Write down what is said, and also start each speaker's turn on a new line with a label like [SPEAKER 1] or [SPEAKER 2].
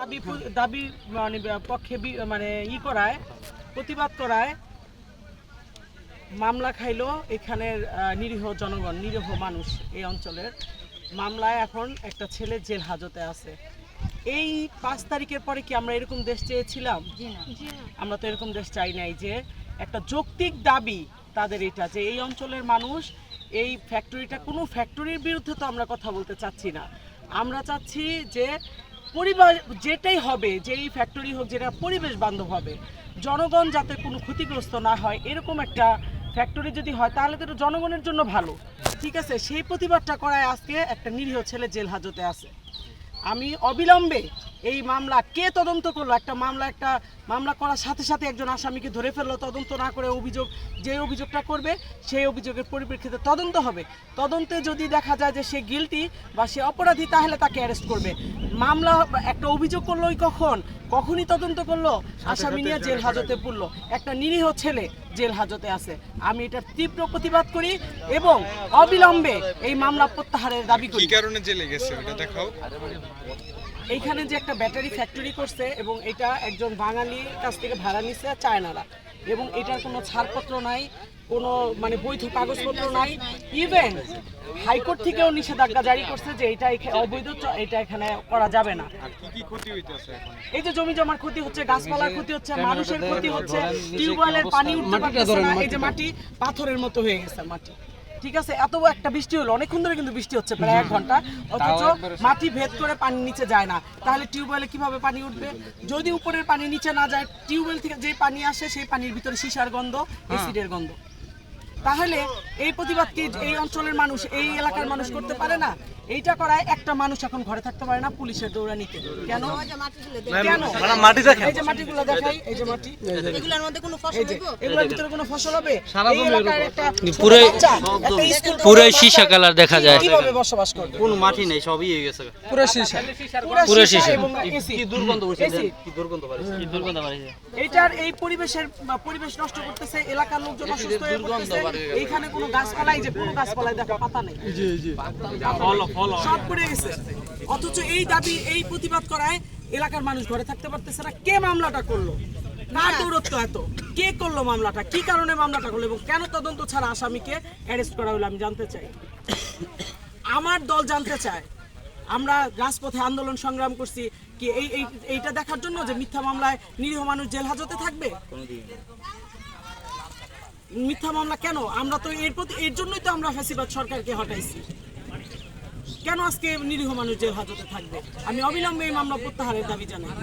[SPEAKER 1] দাবি দাবি মানে পক্ষে মানে ই করায় প্রতিবাদ করায় মামলা খাইলো এখানের নিরীহ জনগণ নিরীহ মানুষ এই অঞ্চলের। মামলায় এখন একটা ছেলে জেল হাজতে আছে। এই পাঁচ তারিখের পরে কি আমরা এরকম দেশ চেয়েছিলাম? আমরা তো এরকম দেশ চাই নাই যে একটা যৌক্তিক দাবি তাদের এটা যে এই অঞ্চলের মানুষ এই ফ্যাক্টরিটা কোনো ফ্যাক্টরির বিরুদ্ধে তো আমরা কথা বলতে চাচ্ছি না। আমরা চাচ্ছি যে পরিবার যেটাই হবে যে এই ফ্যাক্টরি হোক, যেটা পরিবেশ বান্ধব হবে, জনগণ যাতে কোনো ক্ষতিগ্রস্ত না হয়, এরকম একটা ফ্যাক্টরি যদি হয়, তাহলে তো এটা জনগণের জন্য ভালো। ঠিক আছে? সেই প্রতিবাদটা করায় আজকে একটা নিরীহ ছেলে জেল হাজতে আছে। আমি অবিলম্বে এই মামলা কে তদন্ত করল? একটা মামলা একটা মামলা করার সাথে সাথে একজন আসামিকে ধরে ফেলল, তদন্ত না করে অভিযোগ, যে অভিযোগটা করবে, সেই অভিযোগের পরিপ্রেক্ষিতে তদন্ত হবে। তদন্তে যদি দেখা যায় যে সে গিলটি বা সে অপরাধী, তাহলে তাকে অ্যারেস্ট করবে। মামলা একটা অভিযোগ করলোই কখন? কখনই তদন্ত করল? আসামি নিয়ে জেল হাজতে পড়ল। একটা নিরীহ ছেলে জেল হাজতে আছে। আমি এটার তীব্র প্রতিবাদ করি এবং অবিলম্বে এই মামলা প্রত্যাহারের দাবি করি।
[SPEAKER 2] কি কারণে জেলে গেছে? ওটা দেখাও।
[SPEAKER 1] এইখানে যে একটা ব্যাটারি ফ্যাক্টরি করছে এবং এটা একজন বাঙালির কাছ থেকে ভাড়া নিচ্ছে চায়নারা। এবং এটার কোনো ছাড়পত্র নাই কোনো মানে বৈধ কাগজপত্র নাই। ইভেন হাইকোর্ট থেকেও নিষেধাজ্ঞা জারি করছে যে এটা অবৈধ এটা এখানে করা যাবে না।
[SPEAKER 2] আর কি কি ক্ষতি হইতেছে এখন?
[SPEAKER 1] এই যে জমি জমার ক্ষতি হচ্ছে গাছপালার ক্ষতি হচ্ছে মানুষের ক্ষতি হচ্ছে টিউবওয়েলের পানি উঠতে পারতেছে না। এই যে মাটি পাথরের মতো হয়ে গেছে মাটি। ঠিক আছে এত একটা বৃষ্টি হলো অনেকক্ষণ ধরে কিন্তু বৃষ্টি হচ্ছে প্রায় এক ঘণ্টা। অথচ মাটি ভেদ করে পানি নিচে যায় না। তাহলে টিউবওয়েলে কীভাবে পানি উঠবে? যদি উপরের পানি নিচে না যায় টিউবওয়েল থেকে যে পানি আসে সেই পানির ভিতরে সিসার গন্ধ অ্যাসিডের গন্ধ। তাহলে এই প্রতিবাদ কি এই অঞ্চলের মানুষ এই এলাকার মানুষ করতে পারে না? এইটা করায় একটা মানুষ এখন ঘরে থাকতে পারে না পুলিশের দৌড়ানিতে। কেন? কেন?
[SPEAKER 3] মাটি দেখেন
[SPEAKER 1] এই যে মাটিগুলো দেখাই এই যে মাটি।
[SPEAKER 4] এগুলোর মধ্যে কোনো ফসল
[SPEAKER 1] এগুলোর ভিতরে কোনো ফসল হবে? স্কুল
[SPEAKER 3] পুরোই সীসা কালার দেখা যায়।
[SPEAKER 1] কীভাবে বসবাস করবে
[SPEAKER 5] কোনো মাটি নেই সবই হয়ে গেছে
[SPEAKER 1] পুরো
[SPEAKER 3] পুরো
[SPEAKER 1] সীসা
[SPEAKER 5] কি দুর্গন্ধ
[SPEAKER 1] এসি।
[SPEAKER 5] কি দুর্গন্ধ বাড়ছে?
[SPEAKER 3] কি দুর্গন্ধ বাড়িছে?
[SPEAKER 1] এইটার এই পরিবেশের পরিবেশ নষ্ট করতেছে এলাকার লোকজন অসুস্থ হয়ে পড়তেছে। এইখানে কোনো গাছপালাই যে কোনো গাছপালাই দেখো পাতা নেই। সব পড়ে গেছে। অথচ এই দাবি এই প্রতিবাদ করায় এলাকার মানুষ ঘরে থাকতে পারতেছে না। কে মামলাটা করল? কার দৌরত্ব এত? কে করল মামলাটা? কি কারণে মামলাটা করল? এবং কেন তদন্ত ছাড়া আসামিকে অ্যারেস্ট করা হলো আমি জানতে চাই। আমার দল জানতে চায়। আমরা রাজপথে আন্দোলন সংগ্রাম করছি। কি এই এই এইটা দেখার জন্য যে মিথ্যা মামলায় নিরীহ মানুষ জেল হাজতে থাকবে? মিথ্যা মামলা কেন? আমরা তো এর প্রতি এর জন্যই তো আমরা ফ্যাসিবাদ সরকারকে হটাইছি। কেন আজকে নিরীহ মানুষ জেল হাজতে থাকবে? আমি অবিলম্বে এই মামলা প্রত্যাহারের দাবি জানাই।